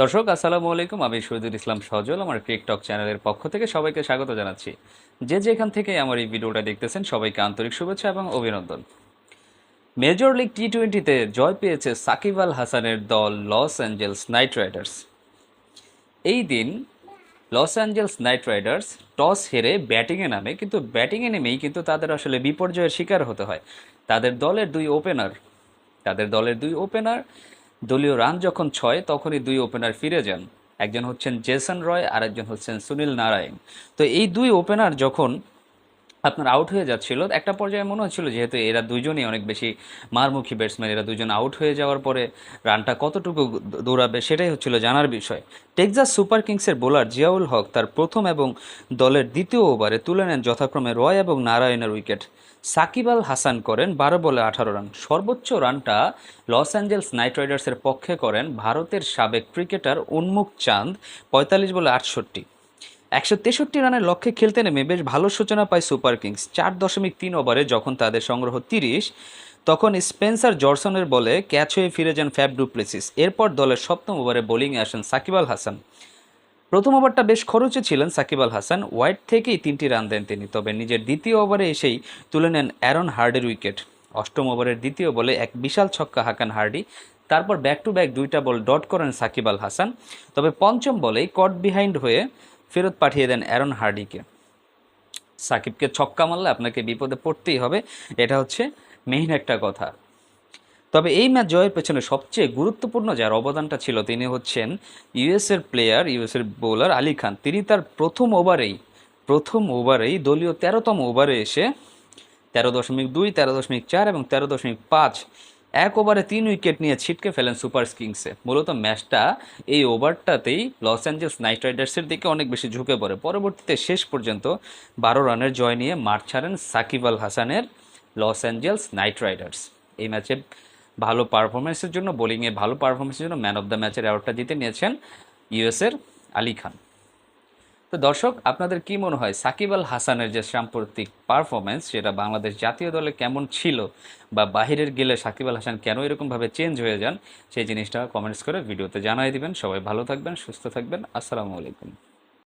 দর্শক, আসসালামু আলাইকুম। আমি শহীদুল ইসলাম সজল, আমার টিকটক চ্যানেলের পক্ষ থেকে সবাইকে স্বাগত জানাচ্ছি। যে যেখান থেকে আমার এই ভিডিওটা দেখতেছেন, সবাইকে আন্তরিক শুভেচ্ছা এবং অভিনন্দন। মেজর লিগ টি টোয়েন্টিতে জয় পেয়েছে সাকিব আল হাসানের দল লস অ্যাঞ্জেলস নাইট রাইডার্স। এই দিন Los Angeles Knight Riders toss হেরে ব্যাটিংয়ে নামে, কিন্তু ব্যাটিংয়ে নেমেই কিন্তু তাদের আসলে বিপর্যয়ের শিকার হতে হয়। তাদের দলের দুই ওপেনার, তাদের দলের দুই ওপেনার দলীয় রান যখন ছয়, তখনই দুই ওপেনার ফিরে যান। একজন হচ্ছেন জেসন রয় আর একজন হচ্ছেন সুনীল নারায়ণ। তো এই দুই ওপেনার যখন আপনার আউট হয়ে যাচ্ছিল। একটা পর্যায়ে মনে হচ্ছিল যেহেতু এরা দুইজনই অনেক বেশি মারমুখী ব্যাটসম্যান এরা দুজন আউট হয়ে যাওয়ার পরে রানটা কতটুকু দৌড়াবে সেটাই হচ্ছিল জানার বিষয়। টেক্সাস সুপার কিংসের বোলার জিয়াউল হক তার প্রথম এবং দলের দ্বিতীয় ওভারে তুলে নেন যথাক্রমে রয় এবং নারায়ণের উইকেট। সাকিব আল হাসান করেন বারো বলে আঠারো রান। সর্বোচ্চ রানটা লস অ্যাঞ্জেলস নাইট রাইডার্সের পক্ষে করেন ভারতের সাবেক ক্রিকেটার উন্মুখ চাঁদ, পঁয়তাল্লিশ বলে আটষট্টি। একশো তেষট্টি রানের লক্ষ্যে খেলতে নেমে বেশ ভালো সূচনা পায় সুপার কিংস। চার দশমিক তিন ওভারে যখন তাদের সংগ্রহ তিরিশ, তখন স্পেন্সার জর্সনের বলে ক্যাচ হয়ে ফিরে যান ফ্যাব ডুপ্লেসিস। এরপর দলের সপ্তম ওভারে বোলিংয়ে আসেন সাকিব আল হাসান। প্রথম ওভারটা বেশ খরচে ছিলেন সাকিব আল হাসান। হোয়াইট থেকেই তিনটি রান দেন তিনি, তবে নিজের দ্বিতীয় ওভারে এসেই তুলে নেন অ্যারন হার্ডের উইকেট। অষ্টম ওভারের দ্বিতীয় বলে এক বিশাল ছক্কা হাঁকান হার্ডি। তারপর ব্যাক টু ব্যাক দুইটা বল ডট করেন সাকিব আল হাসান। তবে পঞ্চম বলেই কট বিহাইন্ড হয়ে ফেরত পাঠিয়ে দেন অ্যারন হার্ডিকে। সাকিবকে ছক্কা মারলে আপনাকে বিপদে পড়তেই হবে, এটা হচ্ছে মেইন একটা কথা। তবে এই ম্যাচ জয়ের পেছনে সবচেয়ে গুরুত্বপূর্ণ যার অবদানটা ছিল তিনি হচ্ছেন ইউএসের প্লেয়ার ইউএসের বোলার আলী খান। তিনি তার প্রথম ওভারেই প্রথম ওভারেই দলীয় তেরোতম ওভারে এসে তেরো দশমিক দুই, তেরো দশমিক চার এবং তেরো দশমিক পাঁচ এক ওভারে তিন উইকেট নিয়ে ছিটকে ফেলেন সুপার কিংসে। মূলত ম্যাচটা এই ওভারটাতেই লস অ্যাঞ্জেলস নাইট রাইডার্সের দিকে অনেক বেশি ঝুঁকে পড়ে। পরবর্তীতে শেষ পর্যন্ত বারো রানের জয় নিয়ে মাঠ ছাড়েন সাকিব আল হাসানের লস অ্যাঞ্জেলস নাইট রাইডার্স। এই ম্যাচে ভালো পারফরমেন্সের জন্য, বোলিংয়ে ভালো পারফরমেন্সের জন্য ম্যান অফ দ্য ম্যাচের অ্যাওয়ার্ডটা জিতে নিয়েছেন ইউএসের আলী খান। তো দর্শক, আপনাদের কি মনে হয় সাকিব আল হাসানের যে সাম্প্রতিক পারফরমেন্স সেটা বাংলাদেশ জাতীয় দলে কেমন ছিল বা বাহিরের গেলে সাকিব আল হাসান কেন এরকমভাবে চেঞ্জ হয়ে যান, সেই জিনিসটা কমেন্টস করে ভিডিওতে জানাই দিবেন। সবাই ভালো থাকবেন, সুস্থ থাকবেন। আসসালামু আলাইকুম।